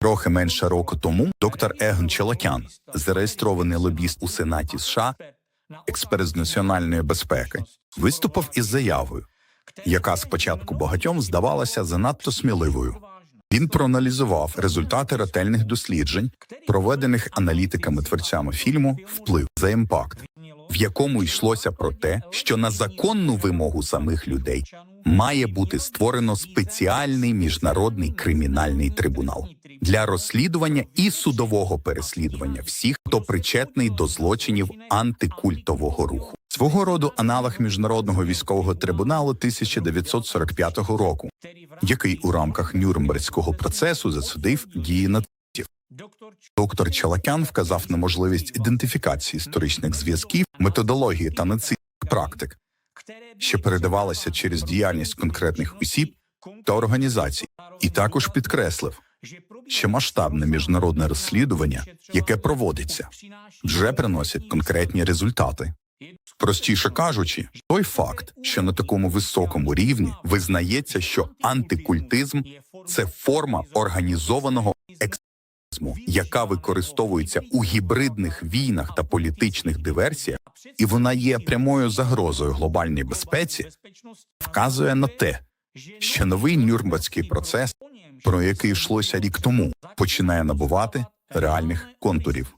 Трохи менше року тому доктор Егн Челокян, зареєстрований лобіст у Сенаті США, експерт з національної безпеки, виступив із заявою, яка спочатку багатьом здавалася занадто сміливою. Він проаналізував результати ретельних досліджень, проведених аналітиками творцями фільму Вплив за імпакт, в якому йшлося про те, що на законну вимогу самих людей має бути створено спеціальний міжнародний кримінальний трибунал для розслідування і судового переслідування всіх, хто причетний до злочинів антикультового руху. Свого роду аналог міжнародного військового трибуналу 1945 року, який у рамках Нюрнберзького процесу засудив дії нацистів. Доктор Чалакян вказав на можливість ідентифікації історичних зв'язків, методології та нацистських практик, що передавалися через діяльність конкретних осіб та організацій, і також підкреслив, що масштабне міжнародне розслідування, яке проводиться, вже приносить конкретні результати. Простіше кажучи, той факт, що на такому високому рівні визнається, що антикультизм це форма організованого екстремізму, яка використовується у гібридних війнах та політичних диверсіях, і вона є прямою загрозою глобальній безпеці, вказує на те, що новий Нюрнберзький процес, про який йшлося рік тому, починає набувати реальних контурів.